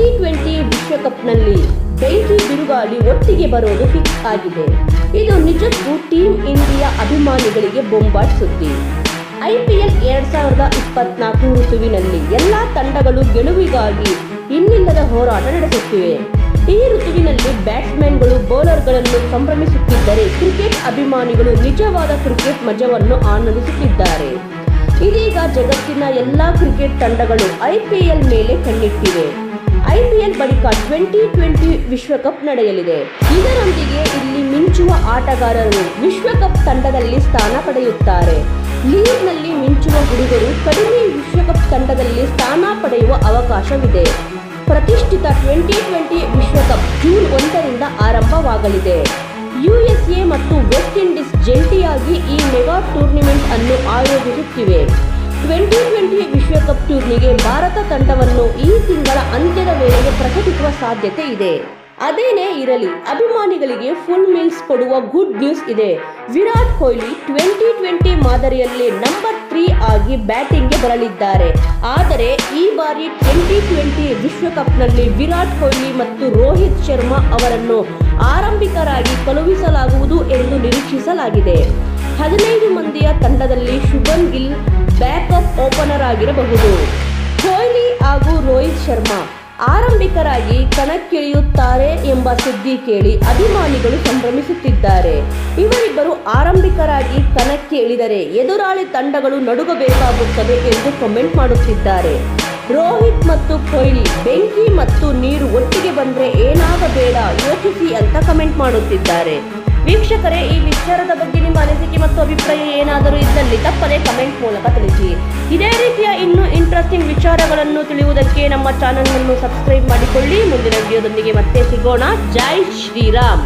ವಿಶ್ವಕಪ್ನಲ್ಲಿ ಬೆಂಕಿ ಬಿರುಗಾಳಿ ಒಟ್ಟಿಗೆ ಬರೋದು ಫಿಕ್ಸ್ ಆಗಿದೆ. ಇದು ನಿಜಕ್ಕೂ ಟೀಮ್ ಇಂಡಿಯಾ ಅಭಿಮಾನಿಗಳಿಗೆ ಬೊಂಬಾಟ್ ಸುದ್ದಿ ಐಪಿಎಲ್ ಎರಡ್ ಸಾವಿರದ ಇಪ್ಪತ್ನಾಲ್ಕು ಋತುವಿನಲ್ಲಿ ಎಲ್ಲಾ ತಂಡಗಳು ಗೆಲುವಿಗಾಗಿ ಇನ್ನಿಲ್ಲದ ಹೋರಾಟ ನಡೆಸುತ್ತಿವೆ. ಈ ಋತುವಿನಲ್ಲಿ ಬ್ಯಾಟ್ಸ್ಮನ್ಗಳು ಬೌಲರ್ಗಳನ್ನು ಸಂಭ್ರಮಿಸುತ್ತಿದ್ದರೆ ಕ್ರಿಕೆಟ್ ಅಭಿಮಾನಿಗಳು ನಿಜವಾದ ಕ್ರಿಕೆಟ್ ಮಜವನ್ನು ಆನಂದಿಸುತ್ತಿದ್ದಾರೆ. ಇದೀಗ ಜಗತ್ತಿನ ಎಲ್ಲಾ ಕ್ರಿಕೆಟ್ ತಂಡಗಳು ಐಪಿಎಲ್ ಮೇಲೆ ಕಣ್ಣಿಟ್ಟಿವೆ. ಐಪಿಎಲ್ ಬಳಿಕ ಟ್ವೆಂಟಿ ಟ್ವೆಂಟಿ ವಿಶ್ವಕಪ್ ನಡೆಯಲಿದೆ. ಇದರೊಂದಿಗೆ ಇಲ್ಲಿ ಮಿಂಚುವ ಆಟಗಾರರು ವಿಶ್ವಕಪ್ ತಂಡದಲ್ಲಿ ಸ್ಥಾನ ಪಡೆಯುತ್ತಾರೆ. ಲೀಗ್ನಲ್ಲಿ ಮಿಂಚುವ ಹುಡುಗರು ಕಡಿಮೆ ವಿಶ್ವಕಪ್ ತಂಡದಲ್ಲಿ ಸ್ಥಾನ ಪಡೆಯುವ ಅವಕಾಶವಿದೆ. ಪ್ರತಿಷ್ಠಿತ ಟ್ವೆಂಟಿ ಟ್ವೆಂಟಿ ವಿಶ್ವಕಪ್ ಜೂನ್ ಒಂದರಿಂದ ಆರಂಭವಾಗಲಿದೆ. ಯುಎಸ್ಎ ಮತ್ತು ವೆಸ್ಟ್ ಇಂಡೀಸ್ ಜಂಟಿಯಾಗಿ ಈ ಮೆಗಾ ಟೂರ್ನಿಮೆಂಟ್ ಅನ್ನು ಆಯೋಜಿಸುತ್ತಿವೆ. ಟ್ವೆಂಟಿ ಟ್ವೆಂಟಿ ವಿಶ್ವಕಪ್ ಟೂರ್ನಿಗೆ ಭಾರತ ತಂಡವನ್ನು ಈ ತಿಂಗಳ ಅಂತ್ಯದ ವೇಳೆಗೆ ಪ್ರಕಟಿಸುವ ಸಾಧ್ಯತೆ ಇದೆ. ಅದೇನೇ ಇರಲಿ, ಅಭಿಮಾನಿಗಳಿಗೆ ಫುಲ್ ಮೀಲ್ಸ್ ಕೊಡುವ ಗುಡ್ ನ್ಯೂಸ್ ಇದೆ. ವಿರಾಟ್ ಕೊಹ್ಲಿ ಟ್ವೆಂಟಿ ಟ್ವೆಂಟಿ ಮಾದರಿಯಲ್ಲಿ ನಂಬರ್ ತ್ರೀ ಆಗಿ ಬ್ಯಾಟಿಂಗ್ಗೆ ಬರಲಿದ್ದಾರೆ. ಆದರೆ ಈ ಬಾರಿ ಟ್ವೆಂಟಿ ಟ್ವೆಂಟಿ ವಿಶ್ವಕಪ್ನಲ್ಲಿ ವಿರಾಟ್ ಕೊಹ್ಲಿ ಮತ್ತು ರೋಹಿತ್ ಶರ್ಮಾ ಅವರನ್ನು ಆರಂಭಿಕರಾಗಿ ಕಳುಹಿಸಲಾಗುವುದು ಎಂದು ನಿರೀಕ್ಷಿಸಲಾಗಿದೆ. ಹದಿನೈದು ಮಂದಿಯ ತಂಡದಲ್ಲಿ ಶುಭನ್ ಗಿಲ್ ಬ್ಯಾಕಪ್ ಓಪನರ್ ಆಗಿರಬಹುದು. ಕೊಹ್ಲಿ ಹಾಗೂ ರೋಹಿತ್ ಶರ್ಮಾ ಆರಂಭಿಕರಾಗಿ ಕಣಕ್ಕಿಳಿಯುತ್ತಾರೆ ಎಂಬ ಸುದ್ದಿ ಕೇಳಿ ಅಭಿಮಾನಿಗಳು ಸಂಭ್ರಮಿಸುತ್ತಿದ್ದಾರೆ. ಇವರಿಬ್ಬರು ಆರಂಭಿಕರಾಗಿ ಕಣಕ್ಕೆ ಇಳಿದರೆ ಎದುರಾಳಿ ತಂಡಗಳು ನಡುಗಬೇಕಾಗುತ್ತದೆ ಎಂದು ಕಮೆಂಟ್ ಮಾಡುತ್ತಿದ್ದಾರೆ. ರೋಹಿತ್ ಮತ್ತು ಕೊಹ್ಲಿ ಬೆಂಕಿ ಮತ್ತು ನೀರು ಒಟ್ಟಿಗೆ ಬಂದರೆ ಏನಾಗಬೇಡ ಯೋಚಿಸಿ ಅಂತ ಕಮೆಂಟ್ ಮಾಡುತ್ತಿದ್ದಾರೆ. ವೀಕ್ಷಕರೇ, ಈ ವಿಚಾರದ ಬಗ್ಗೆ ನಿಮ್ಮ ಅನಿಸಿಕೆ ಮತ್ತು ಅಭಿಪ್ರಾಯ ಏನಾದರೂ ಇದ್ದಲ್ಲಿ ತಪ್ಪದೇ ಕಮೆಂಟ್ ಮೂಲಕ ತಿಳಿಸಿ. ಇದೇ ರೀತಿಯ ಇನ್ನೂ ಇಂಟ್ರೆಸ್ಟಿಂಗ್ ವಿಚಾರಗಳನ್ನು ತಿಳಿಯುವುದಕ್ಕೆ ನಮ್ಮ ಚಾನಲ್ ಅನ್ನು ಸಬ್ಸ್ಕ್ರೈಬ್ ಮಾಡಿಕೊಳ್ಳಿ. ಮುಂದಿನ ವಿಡಿಯೋದೊಂದಿಗೆ ಮತ್ತೆ ಸಿಗೋಣ. ಜೈ ಶ್ರೀರಾಮ್.